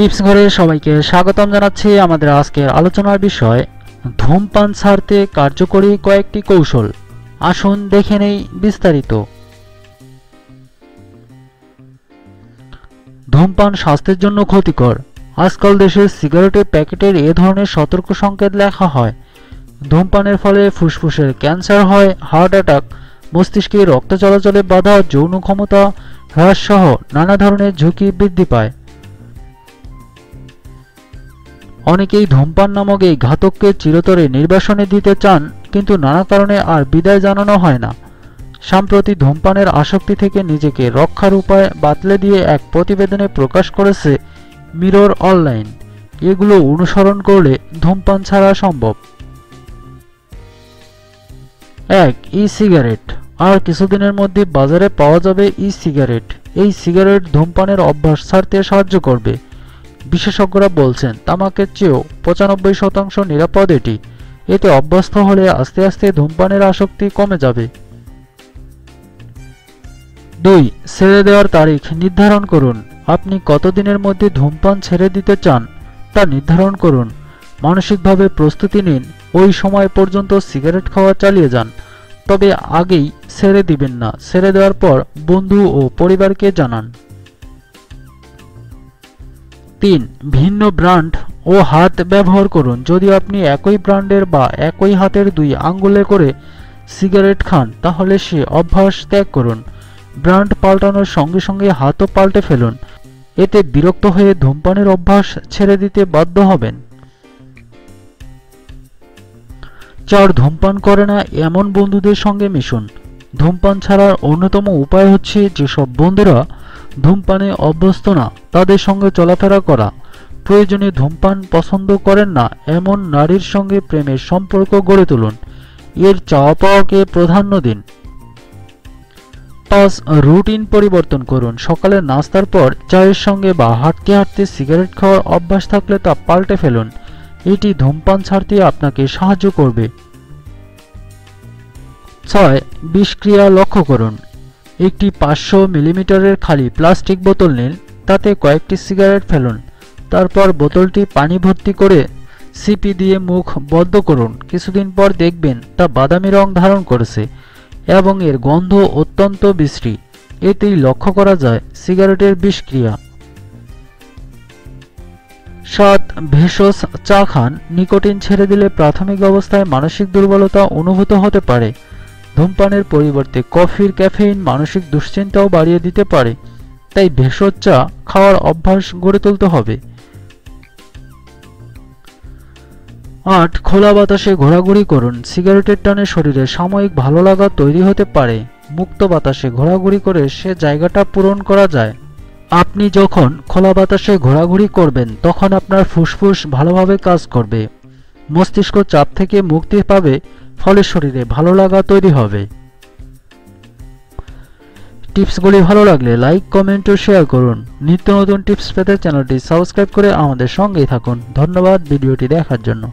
Tips ঘরে সবাইকে স্বাগতম জানাচ্ছি আমাদের আজকের আলোচনার বিষয়, ধূমপান ছাড়তে কার্যকরী কয়েকটি কৌশল। আসুন দেখে নেই বিস্তারিত। ধূমপান স্বাস্থ্যের জন্য ক্ষতিকর। আজকাল দেশে সিগারেটের প্যাকেটের এ ধরনের সতর্ক সংকেত লেখা হয়। ধূমপানের ফলে ফুসফুসের ক্যান্সার হয়, হার্ট অ্যাটাক, মস্তিষ্কে রক্ত চলাচলে বাধা, যৌন ক্ষমতা হ্রাস সহ নানা ধরনের ঝুঁকি বৃদ্ধি পায়। অনেকেই ধূমপান নামক এই ঘাতককে চিরতরে নির্বাসনে দিতে চান, কিন্তু নানা কারণে আর বিদায় জানানো হয় না। সাম্প্রতি ধূমপানের আসক্তি থেকে নিজেকে রক্ষার উপায় বাতলে দিয়ে এক প্রতিবেদনে প্রকাশ করেছে মিরর অনলাইন। এগুলো অনুসরণ করলে ধূমপান ছাড়া সম্ভব। এক ই সিগারেট আর কিছুদিনের মধ্যে বাজারে পাওয়া যাবে ই সিগারেট এই সিগারেট ধূমপানের অভ্যাস ছাড়তে সাহায্য করবে। বিশেষজ্ঞরা বলছেন, তামাকের চেয়েও পঁচানব্বই শতাংশ নিরাপদ এটি। এতে অভ্যস্ত হলে আস্তে আস্তে ধূমপানের আসক্তি কমে যাবে। দুই, ছেড়ে দেওয়ার তারিখ নির্ধারণ করুন। আপনি কতদিনের মধ্যে ধূমপান ছেড়ে দিতে চান তা নির্ধারণ করুন। মানসিকভাবে প্রস্তুতি নিন। ওই সময় পর্যন্ত সিগারেট খাওয়া চালিয়ে যান। তবে আগেই ছেড়ে দিবেন না। ছেড়ে দেওয়ার পর বন্ধু ও পরিবারকে জানান। তিন, ভিন্ন ব্র্যান্ড ও হাত ব্যবহার করুন। যদি আপনি একই ব্র্যান্ডের বা একই হাতের দুই আঙ্গুলে করে সিগারেট খান, তাহলে সে অভ্যাস ত্যাগ করুন। ব্র্যান্ড পাল্টানোর সঙ্গে সঙ্গে হাতও পাল্টে ফেলুন। এতে বিরক্ত হয়ে ধূমপানের অভ্যাস ছেড়ে দিতে বাধ্য হবেন। চার, ধূমপান করে না, এমন বন্ধুদের সঙ্গে মিশুন। ধূমপান ছাড়ার অন্যতম উপায় হচ্ছে যেসব বন্ধুরা ধূমপানে অভ্যস্ত না, তাদের সঙ্গে চলাফেরা করা। প্রয়োজনে ধূমপান পছন্দ করেন না, এমন নারীর সঙ্গে প্রেমের সম্পর্ক গড়ে তুলুন। এর চাওয়া পাওয়াকে প্রাধান্য দিন। পাঁচ, রুটিন পরিবর্তন করুন। সকালে নাস্তার পর চায়ের সঙ্গে বা হাঁটতে হাঁটতে সিগারেট খাওয়ার অভ্যাস থাকলে তা পাল্টে ফেলুন। এটি ধূমপান ছাড়তে আপনাকে সাহায্য করবে। ছয়, বিষক্রিয়া লক্ষ্য করুন। একটি পাঁচশো মিলিমিটারের খালি প্লাস্টিক বোতল নিন, তাতে কয়েকটি সিগারেট ফেলুন। তারপর বোতলটি পানি ভর্তি করে সিপি দিয়ে মুখ বদ্ধ করুন। কিছুদিন পর দেখবেন তা বাদামি রং ধারণ করেছে এবং এর গন্ধ অত্যন্ত বিশ্রী। এতেই লক্ষ্য করা যায়, সিগারেটের বিষক্রিয়া। সাত, ভেষজ চা খান। নিকোটিন ছেড়ে দিলে প্রাথমিক অবস্থায় মানসিক দুর্বলতা অনুভূত হতে পারে। ধূমপানের পরিবর্তে কফির ক্যাফেইন মানসিক দুশ্চিন্তাও বাড়িয়ে দিতে পারে। তাই ভেষজ চা খাওয়ার অভ্যাস গড়ে তুলতে হবে। আট, খোলা বাতাসে ঘোরাঘুরি করুন। সিগারেটের টানে শরীরে সাময়িক ভালো লাগা তৈরি হতে পারে। মুক্ত বাতাসে ঘোরাঘুরি করে সে জায়গাটা পূরণ করা যায়। আপনি যখন খোলা বাতাসে ঘোরাঘুরি করবেন, তখন আপনার ফুসফুস ভালোভাবে কাজ করবে। মস্তিষ্ক চাপ থেকে মুক্তি পাবে, ফলে শরীরে ভালো লাগা তৈরি হবে। টিপসগুলি ভালো লাগলে লাইক, কমেন্ট ও শেয়ার করুন। নিত্য নতুন টিপস পেতে চ্যানেলটি সাবস্ক্রাইব করে আমাদের সঙ্গেই থাকুন। ধন্যবাদ ভিডিওটি দেখার জন্য।